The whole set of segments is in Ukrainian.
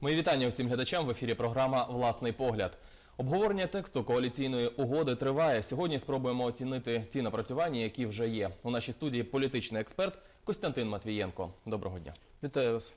Мої вітання усім глядачам в ефірі програма Власний погляд. Обговорення тексту коаліційної угоди триває. Сьогодні спробуємо оцінити ті напрацювання, які вже є. У нашій студії політичний експерт Костянтин Матвієнко. Доброго дня. Вітаю вас.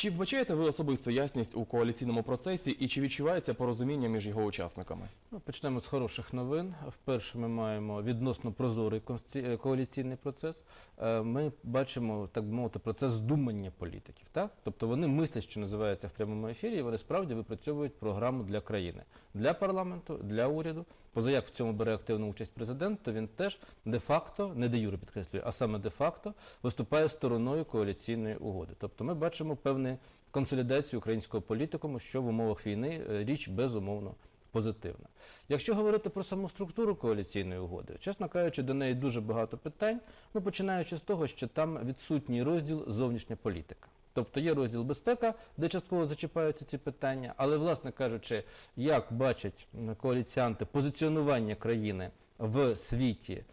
Чи вбачаєте ви особисту ясність у коаліційному процесі і чи відчувається порозуміння між його учасниками? Ну, почнемо з хороших новин. Вперше ми маємо відносно прозорий е, коаліційний процес. Е, Ми бачимо, так би мовити, процес здумання політиків. Так? Тобто вони мислять, що називається в прямому ефірі, і вони справді випрацьовують програму для країни, для парламенту, для уряду. Позаяк в цьому бере активну участь президент, то він теж де-факто, не де юре підкреслюю, а саме де-факто виступає стороною коаліційної угоди. Тобто ми бачимо певну консолідацію українського політикуму, що в умовах війни е, річ безумовно позитивна. Якщо говорити про саму структуру коаліційної угоди, чесно кажучи, до неї дуже багато питань, ну починаючи з того, що там відсутній розділ зовнішня політика. Тобто є розділ безпека, де частково зачіпаються ці питання, але, власне кажучи, як бачать коаліціанти позиціонування країни в світі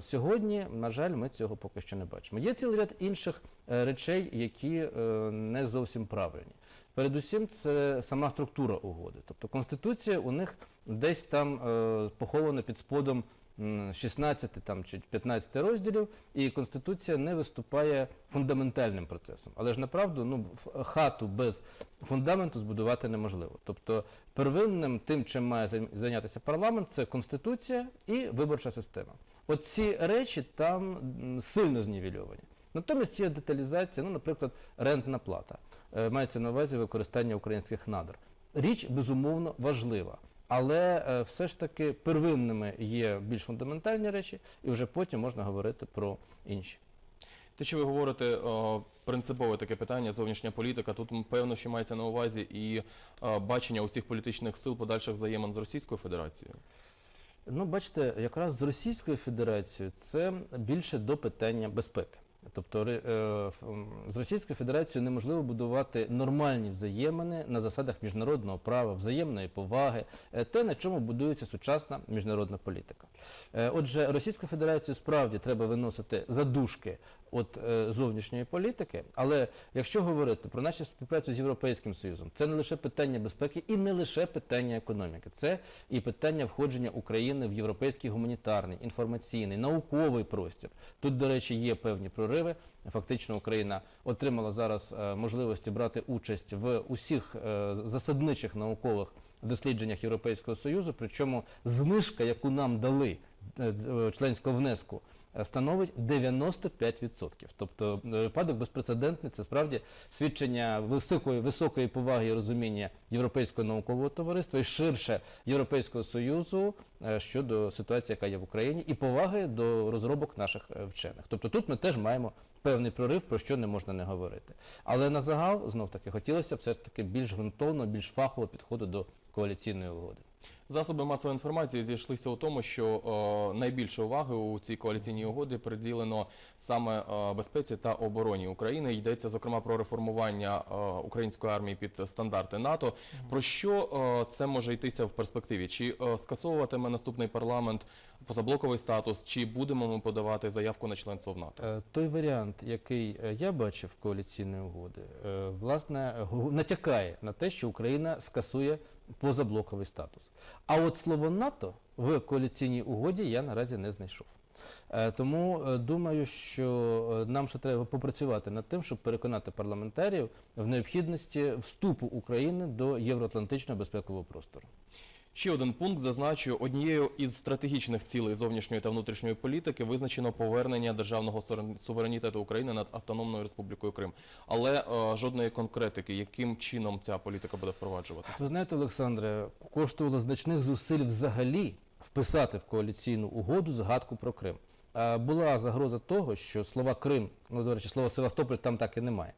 сьогодні, на жаль, ми цього поки що не бачимо. Є цілий ряд інших е, речей, які е, не зовсім правильні. Передусім, це сама структура угоди. Тобто конституція у них десь там е, похована під сподом 16 там, чи 15 розділів, і конституція не виступає фундаментальним процесом. Але ж направду ну, хату без фундаменту збудувати неможливо. Тобто первинним тим, чим має зайнятися парламент, це конституція і виборча система. От ці речі там сильно знівельовані. Натомість є деталізація, ну, наприклад, рентна плата. Е, Мається на увазі використання українських надр. Річ безумовно важлива, але е, все ж таки первинними є більш фундаментальні речі, і вже потім можна говорити про інші. Те, що ви говорите, принципове таке питання, зовнішня політика. Тут певно, що мається на увазі і е, бачення усіх політичних сил подальших взаємин з Російською Федерацією. Ну, бачите, якраз з Російською Федерацією це більше до питання безпеки. Тобто е, з Російською Федерацією неможливо будувати нормальні взаємини на засадах міжнародного права, взаємної поваги, е, те, на чому будується сучасна міжнародна політика. Е, Отже, Російську Федерацію справді треба виносити задушки от е, зовнішньої політики, але якщо говорити про нашу співпрацю з Європейським Союзом, це не лише питання безпеки і не лише питання економіки, це і питання входження України в європейський гуманітарний, інформаційний, науковий простір. Тут, до речі, є певні прориви. Фактично, Україна отримала зараз е, можливості брати участь в усіх е, засадничих наукових дослідженнях Європейського Союзу, причому знижка, яку нам дали членського внеску, е, становить 95%. Тобто е, випадок безпрецедентний, це справді свідчення високої, високої поваги і розуміння Європейського наукового товариства і ширше Європейського Союзу е, щодо ситуації, яка є в Україні, і поваги до розробок наших е, вчених. Тобто тут ми теж маємо певний прорив, про що не можна не говорити. Але на загал, знов таки, хотілося б все ж таки більш ґрунтовно, більш фахово підходу до коаліційної угоди. Засоби масової інформації зійшлися у тому, що е, найбільше уваги у цій коаліційній угоді приділено саме е, безпеці та обороні України. Йдеться зокрема про реформування е, української армії під стандарти НАТО. Про що це може йтися в перспективі? Чи скасовуватиме наступний парламент позаблоковий статус, чи будемо ми подавати заявку на членство в НАТО? Той варіант, який я бачив коаліційної угоди, власне натякає на те, що Україна скасує позаблоковий статус. А от слово НАТО в коаліційній угоді я наразі не знайшов. Е, Тому е, думаю, що е, нам ще треба попрацювати над тим, щоб переконати парламентарів в необхідності вступу України до євроатлантичного безпекового простору. Ще один пункт зазначу, однією із стратегічних цілей зовнішньої та внутрішньої політики визначено повернення державного суверенітету України над Автономною Республікою Крим. Але е, жодної конкретики, яким чином ця політика буде впроваджуватися. Ви знаєте, Олександре, коштувало значних зусиль взагалі вписати в коаліційну угоду згадку про Крим. Була загроза того, що слова Крим, ну до речі, слово Севастополь там так і немає.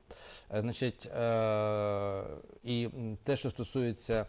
Е, Значить, е, і те, що стосується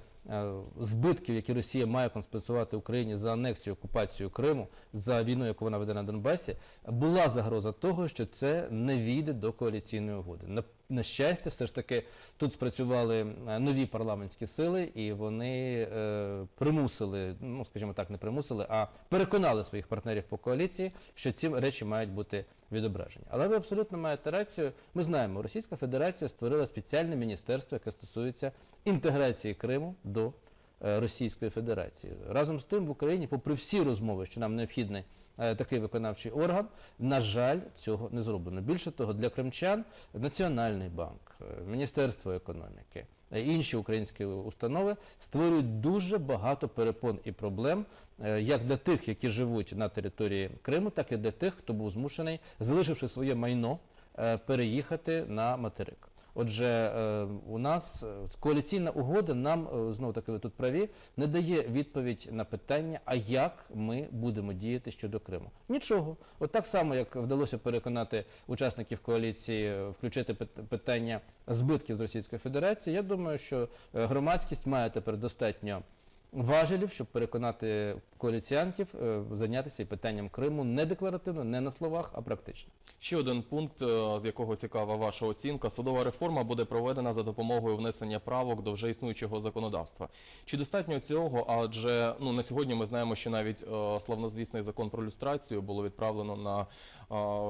збитків, які Росія має компенсувати Україні за анексію, окупацію Криму, за війну, яку вона веде на Донбасі, була загроза того, що це не війде до коаліційної угоди. На- щастя, все ж таки тут спрацювали е, нові парламентські сили, і вони е, примусили, ну скажімо так, не примусили, а переконали своїх партнерів по коаліції, що ці речі мають бути відображені. Але ви абсолютно маєте рацію. Ми знаємо, Російська Федерація створила спеціальне міністерство, яке стосується інтеграції Криму до Російської Федерації. Разом з тим в Україні, попри всі розмови, що нам необхідний е, такий виконавчий орган, на жаль, цього не зроблено. Більше того, для кримчан Національний банк, е, Міністерство економіки, е, інші українські установи створюють дуже багато перепон і проблем е, як для тих, які живуть на території Криму, так і для тих, хто був змушений, залишивши своє майно, е, переїхати на материк. Отже, е, у нас е, коаліційна угода нам е, знову таки ви тут праві не дає відповідь на питання, а як ми будемо діяти щодо Криму. Нічого. От так само, як вдалося переконати учасників коаліції включити питання збитків з Російської Федерації. Я думаю, що громадськість має тепер достатньо важелів, щоб переконати коаліціянтів е, зайнятися і питанням Криму не декларативно, не на словах, а практично. Ще один пункт, е, з якого цікава ваша оцінка. Судова реформа буде проведена за допомогою внесення правок до вже існуючого законодавства. Чи достатньо цього? Адже ну на сьогодні ми знаємо, що навіть е, славнозвісний закон про люстрацію було відправлено на е,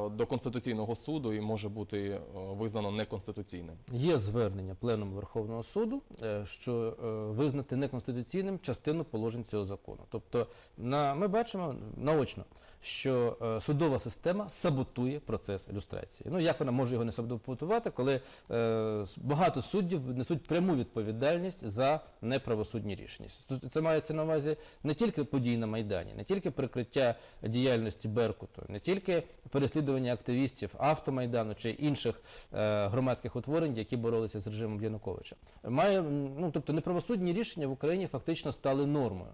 до конституційного суду і може бути е, визнано неконституційним. Є звернення Пленуму Верховного суду, е, що е, визнати неконституційним частину положень цього закону. Тобто, на, ми бачимо наочно, що е, судова система саботує процес ілюстрації. Ну як вона може його не саботувати, коли е, багато суддів несуть пряму відповідальність за неправосудні рішення. Це мається на увазі не тільки події на Майдані, не тільки прикриття діяльності Беркуту, не тільки переслідування активістів автомайдану чи інших е, громадських утворень, які боролися з режимом Януковича. Має ну тобто неправосудні рішення в Україні фактично стали нормою.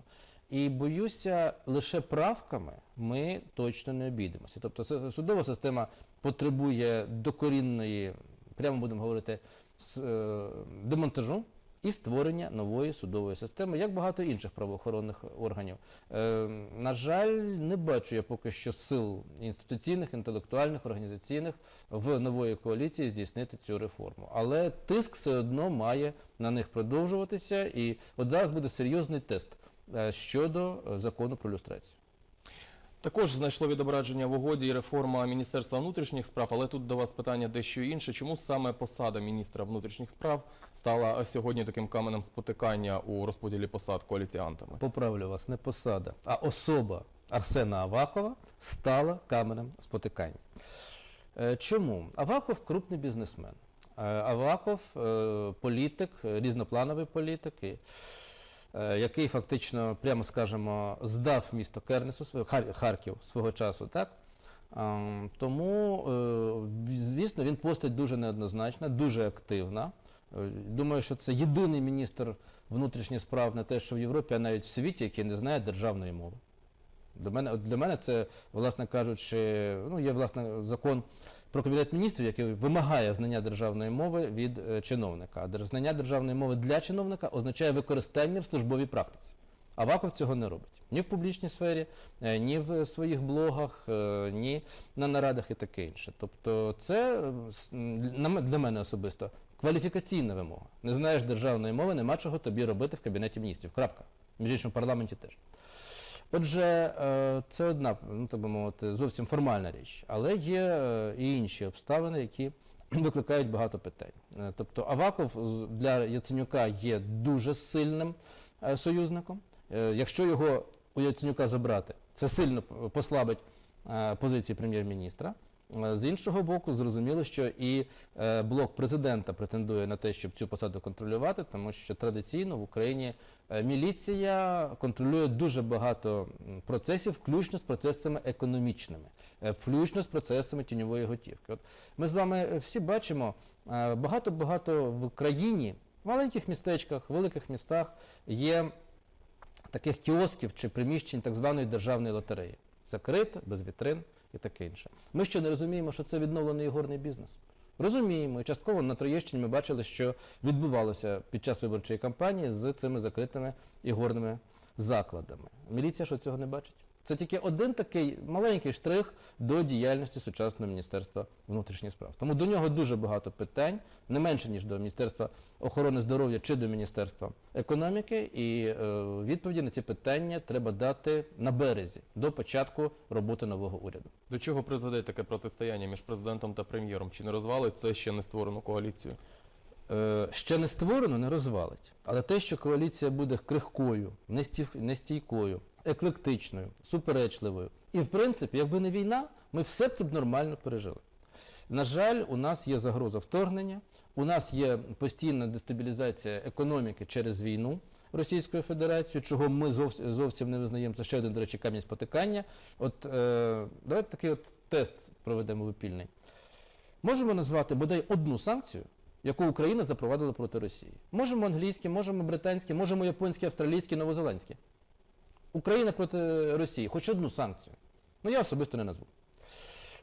І боюся, лише правками ми точно не обійдемося. Тобто судова система потребує докорінної, прямо будемо говорити, е, демонтажу і створення нової судової системи, як багато інших правоохоронних органів. Е, на жаль, не бачу я поки що сил інституційних, інтелектуальних, організаційних в нової коаліції здійснити цю реформу. Але тиск все одно має на них продовжуватися. І от зараз буде серйозний тест щодо е, закону про люстрацію. Також знайшло відображення в угоді і реформа Міністерства внутрішніх справ, але тут до вас питання дещо інше. Чому саме посада міністра внутрішніх справ стала сьогодні таким каменем спотикання у розподілі посад коаліціантами? Поправлю вас, не посада, а особа Арсена Авакова стала каменем спотикання. Е, Чому? Аваков крупний бізнесмен. Е, Аваков е, політик, е, різноплановий політик, е, який фактично, прямо скажемо, здав місто Кернесу, Харків свого часу, так? Ем, Тому, е, звісно, він постать дуже неоднозначна, дуже активна. Е, Думаю, що це єдиний міністр внутрішніх справ не те, що в Європі, а навіть в світі, який не знає державної мови. Для мене, для мене це, власне кажучи, ну, є власне закон про кабінет міністрів, який вимагає знання державної мови від е, чиновника. Знання державної мови для чиновника означає використання в службовій практиці. Аваков цього не робить ні в публічній сфері, е, ні в своїх блогах, е, ні на нарадах і таке інше. Тобто, це для мене особисто кваліфікаційна вимога. Не знаєш державної мови, нема чого тобі робити в кабінеті міністрів. Крапка. Між іншим, в парламенті теж. Отже, е, це одна, ну так би мовити, зовсім формальна річ, але є е, і інші обставини, які викликають багато питань. Е, Тобто Аваков для Яценюка є дуже сильним союзником. Якщо його у Яценюка забрати, це сильно послабить позиції прем'єр-міністра. Е, З іншого боку, зрозуміло, що і е, блок президента претендує на те, щоб цю посаду контролювати, тому що традиційно в Україні е, міліція контролює дуже багато процесів, включно з процесами економічними, е, включно з процесами тіньової готівки. От ми з вами е, всі бачимо е, багато-багато в країні, в маленьких містечках, великих містах є таких кіосків чи приміщень так званої державної лотереї. Закрито, без вітрин і таке інше. Ми що не розуміємо, що це відновлений ігорний бізнес? Розуміємо, і частково на Троєщині ми бачили, що відбувалося під час виборчої кампанії з цими закритими ігорними закладами. Міліція що цього не бачить? Це тільки один такий маленький штрих до діяльності сучасного Міністерства внутрішніх справ. Тому до нього дуже багато питань, не менше ніж до Міністерства охорони здоров'я чи до Міністерства економіки. І е, відповіді на ці питання треба дати на березі до початку роботи нового уряду. До чого призведе таке протистояння між президентом та прем'єром? Чи не розвалить це ще не створену коаліцію? Е, ще не створено, не розвалить. Але те, що коаліція буде крихкою, нестійкою, еклектичною, суперечливою, і в принципі, якби не війна, ми все б це б нормально пережили. На жаль, у нас є загроза вторгнення, у нас є постійна дестабілізація економіки через війну Російською Федерацією, чого ми зовсім, не визнаємо. Це ще один, до речі, камінь спотикання. От е, давайте такий от тест проведемо випільний. Можемо назвати бодай одну санкцію, яку Україна запровадила проти Росії. Можемо англійські, можемо британські, можемо японські, австралійські, новозеландські. Україна проти Росії, хоч одну санкцію. Ну я особисто не назву.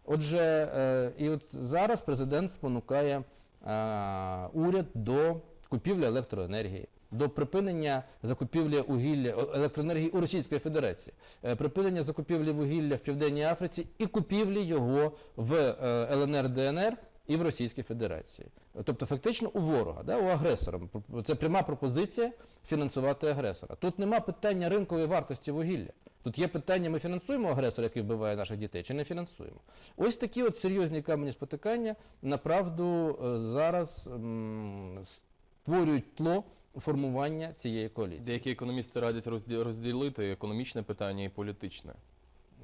Отже, е, і от зараз президент спонукає е, уряд до купівлі електроенергії, до припинення закупівлі вугілля електроенергії у Російської Федерації, е, припинення закупівлі вугілля в Південній Африці і купівлі його в ЛНР ДНР і в Російській Федерації. Тобто, фактично у ворога, да, у агресора. Це пряма пропозиція фінансувати агресора. Тут нема питання ринкової вартості вугілля. Тут є питання, ми фінансуємо агресора, який вбиває наших дітей, чи не фінансуємо. Ось такі от серйозні камені спотикання направду е, зараз м, створюють тло формування цієї коаліції. Деякі економісти радять розді- розділити економічне питання і політичне.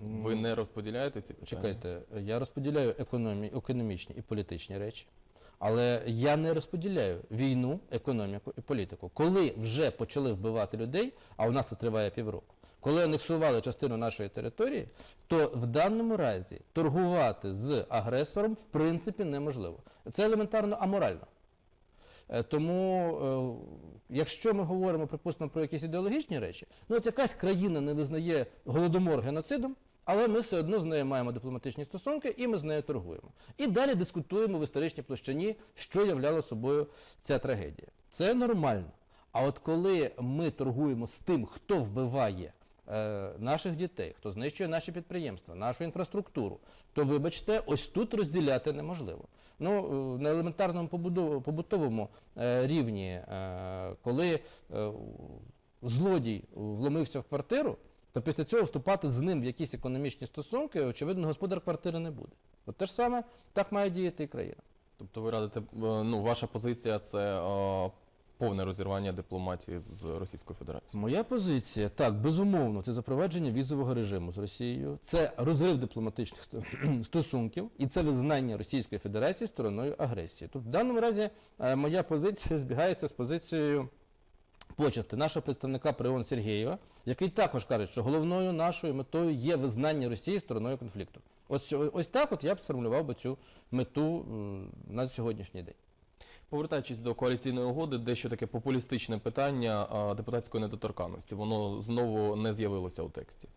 Ви не розподіляєте ці питання? Чекайте, я розподіляю економі, економічні і політичні речі, але я не розподіляю війну, економіку і політику. Коли вже почали вбивати людей, а у нас це триває півроку, коли анексували частину нашої території, то в даному разі торгувати з агресором в принципі неможливо. Це елементарно аморально. Е, Тому, е, якщо ми говоримо, припустимо, про якісь ідеологічні речі, ну от якась країна не визнає голодомор геноцидом, але ми все одно з нею маємо дипломатичні стосунки і ми з нею торгуємо. І далі дискутуємо в історичній площині, що являла собою ця трагедія. Це нормально. А от коли ми торгуємо з тим, хто вбиває е, наших дітей, хто знищує наші підприємства, нашу інфраструктуру, то вибачте, ось тут розділяти неможливо. Ну, е, на елементарному побутовому е, рівні, е, коли е, злодій вломився в квартиру, то після цього вступати з ним в якісь економічні стосунки, очевидно, господар квартири не буде. От те ж саме так має діяти і країна. Тобто ви радите, е, ну, ваша позиція це е, повне розірвання дипломатії з Російською Федерацією. Моя позиція, так, безумовно, це запровадження візового режиму з Росією, це розрив дипломатичних стосунків і це визнання Російської Федерації стороною агресії. Тут в даному разі е, моя позиція збігається з позицією почасти нашого представника при ООН Сергієва, який також каже, що головною нашою метою є визнання Росії стороною конфлікту. Ось, ось так от я б сформулював би цю мету е, на сьогоднішній день. Повертаючись до коаліційної угоди, дещо таке популістичне питання депутатської недоторканності. Воно знову не з'явилося у тексті.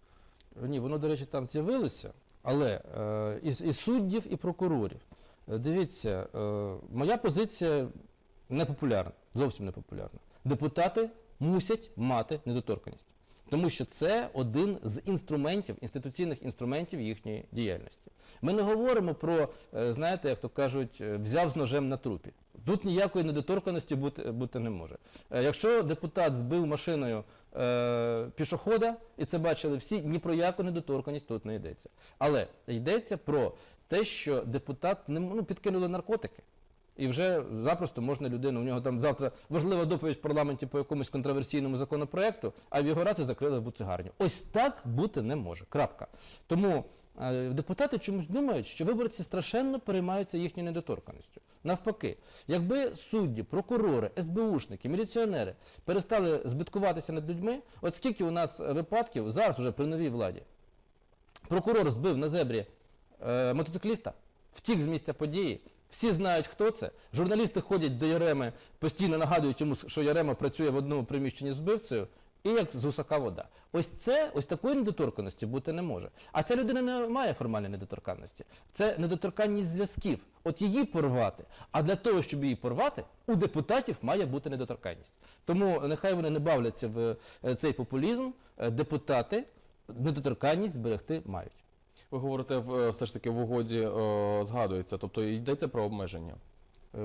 Ні, воно, до речі, там з'явилося, але е, і суддів, і прокурорів. Дивіться, е, моя позиція непопулярна, зовсім непопулярна. Депутати мусять мати недоторканність. Тому що це один з інструментів, інституційних інструментів їхньої діяльності. Ми не говоримо про, е, знаєте, як то кажуть, е, взяв з ножем на трупі. Тут ніякої недоторканості бути, бути не може. Е, Якщо депутат збив машиною е, пішохода, і це бачили всі, ні про яку недоторканність тут не йдеться. Але йдеться про те, що депутат не ну, підкинули наркотики. І вже запросто можна людину, у нього там завтра важлива доповідь в парламенті по якомусь контроверсійному законопроекту, а в його разі закрили в буцегарню. Ось так бути не може. Крапка. Тому е, депутати чомусь думають, що виборці страшенно переймаються їхньою недоторканістю. Навпаки, якби судді, прокурори, СБУшники, міліціонери перестали збиткуватися над людьми, от скільки у нас випадків зараз уже при новій владі. Прокурор збив на зебрі е, мотоцикліста, втік з місця події. Всі знають, хто це. Журналісти ходять до Яреми, постійно нагадують йому, що Ярема працює в одному приміщенні з вбивцею, і як з гусака вода. Ось це, ось такої недоторканності бути не може. А ця людина не має формальної недоторканності. Це недоторканність зв'язків. От її порвати. А для того, щоб її порвати, у депутатів має бути недоторканність. Тому нехай вони не бавляться в е, цей популізм. Е, Депутати недоторканність зберегти мають. Ви говорите, все ж таки в угоді е, згадується, тобто йдеться про обмеження.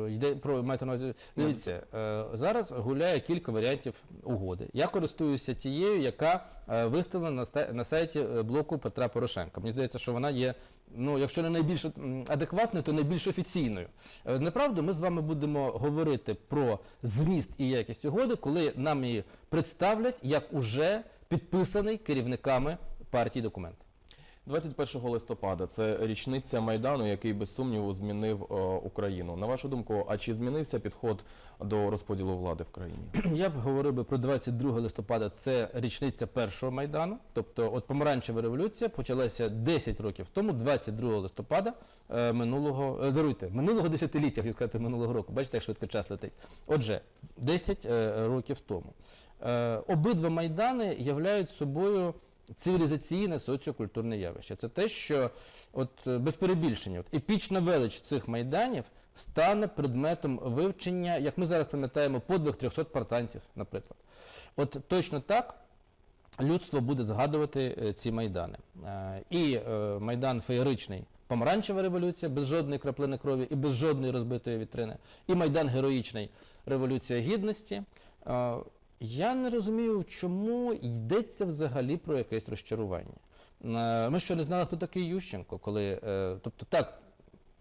Е, Йде про маєте на увазі. Дивіться, е, зараз гуляє кілька варіантів угоди. Я користуюся тією, яка е, виставлена на сайті е, блоку Петра Порошенка. Мені здається, що вона є, ну якщо не найбільш адекватною, то найбільш офіційною. Е, Направду, ми з вами будемо говорити про зміст і якість угоди, коли нам її представлять як уже підписаний керівниками партії документ. 21 листопада це річниця майдану, який без сумніву змінив е, Україну. На вашу думку, а чи змінився підход до розподілу влади в країні? Я б говорив би про 22 листопада. Це річниця першого майдану. Тобто, от помаранчева революція почалася 10 років тому, 22 листопада е, минулого е, даруйте, минулого десятиліття, хотів сказати минулого року. Бачите, як швидко час летить. Отже, 10 е, років тому. Обидва майдани являють собою. Цивілізаційне соціокультурне явище. Це те, що от е, без перебільшення, от, епічна велич цих майданів стане предметом вивчення, як ми зараз пам'ятаємо, подвиг 300 спартанців, наприклад. От точно так людство буде згадувати е, ці майдани. Е, І майдан феєричний. Помаранчева революція без жодної краплини крові і без жодної розбитої вітрини. І майдан героїчний революція гідності. Я не розумію, чому йдеться взагалі про якесь розчарування. Е, Ми що не знали, хто такий Ющенко, коли. е, Тобто так,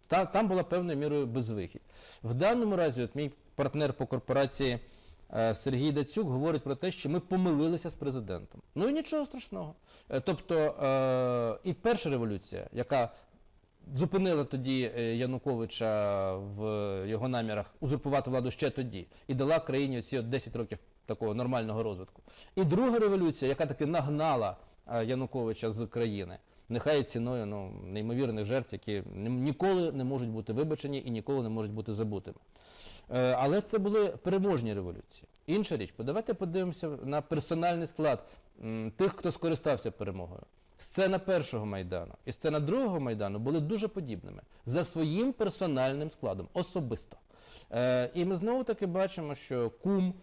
та, там була певною мірою безвихідь. В даному разі, от мій партнер по корпорації е, Сергій Дацюк говорить про те, що ми помилилися з президентом. Ну і нічого страшного. Тобто і перша революція, яка зупинила тоді Януковича в його намірах узурпувати владу ще тоді і дала країні ці 10 років такого нормального розвитку. І друга революція, яка таки нагнала е, Януковича з країни. Нехай ціною ну, неймовірних жертв, які ніколи не можуть бути вибачені і ніколи не можуть бути забутими. Е, Але це були переможні революції. Інша річ, давайте подивимося на персональний склад тих, хто скористався перемогою. Сцена першого майдану і сцена другого майдану були дуже подібними за своїм персональним складом, особисто. Е, і ми знову таки бачимо, що кум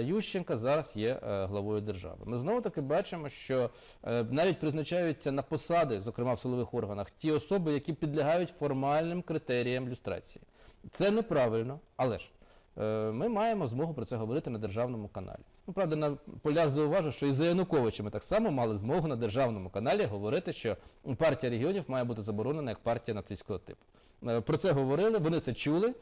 Ющенка зараз є е, главою держави. Ми знову таки бачимо, що е, навіть призначаються на посади, зокрема в силових органах, ті особи, які підлягають формальним критеріям люстрації. Це неправильно, але ж. Е, Ми маємо змогу про це говорити на державному каналі. Ну, правда, на полях зауважу, що і за Януковича так само мали змогу на державному каналі говорити, що партія регіонів має бути заборонена як партія нацистського типу. Е, Про це говорили, вони це чули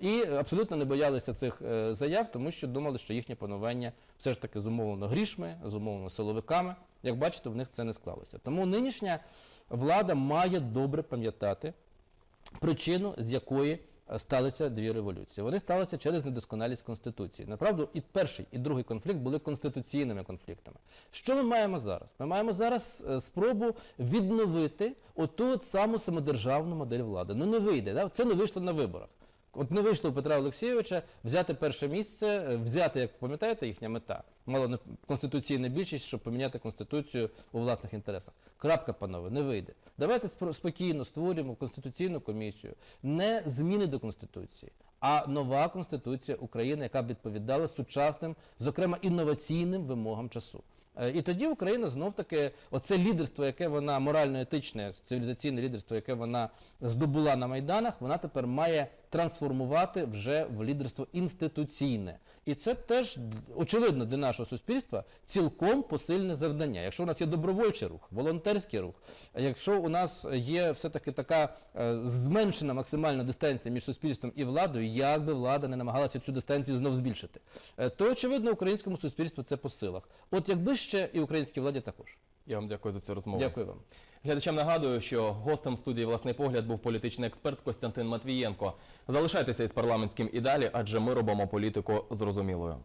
і абсолютно не боялися цих е, заяв, тому що думали, що їхнє панування все ж таки зумовлено грішми, зумовлено силовиками. Як бачите, в них це не склалося. Тому нинішня влада має добре пам'ятати причину, з якої сталися дві революції. Вони сталися через недосконалість Конституції. Направду, і перший, і другий конфлікт були конституційними конфліктами. Що ми маємо зараз? Ми маємо зараз е, спробу відновити оту от саму самодержавну модель влади. Ну не вийде, да? це не вийшло на виборах. От не вийшло у Петра Олексійовича взяти перше місце, е, взяти, як пам'ятаєте, їхня мета. Мало не конституційна більшість, щоб поміняти конституцію у власних інтересах. Крапка, панове, не вийде. Давайте спокійно створюємо конституційну комісію, не зміни до конституції, а нова конституція України, яка б відповідала сучасним, зокрема інноваційним вимогам часу. Е, І тоді Україна знов таки, оце лідерство, яке вона морально-етичне, цивілізаційне лідерство, яке вона здобула на майданах, вона тепер має трансформувати вже в лідерство інституційне. І це теж очевидно для нашого суспільства цілком посильне завдання. Якщо у нас є добровольчий рух, волонтерський рух, якщо у нас є все-таки така е, зменшена максимальна дистанція між суспільством і владою, як би влада не намагалася цю дистанцію знов збільшити, е, то очевидно українському суспільству це по силах. От якби ще і українській владі також. Я вам дякую за цю розмову. Дякую вам. Глядачам нагадую, що гостем студії власний погляд був політичний експерт Костянтин Матвієнко. Залишайтеся із парламентським і далі, адже ми робимо політику зрозумілою.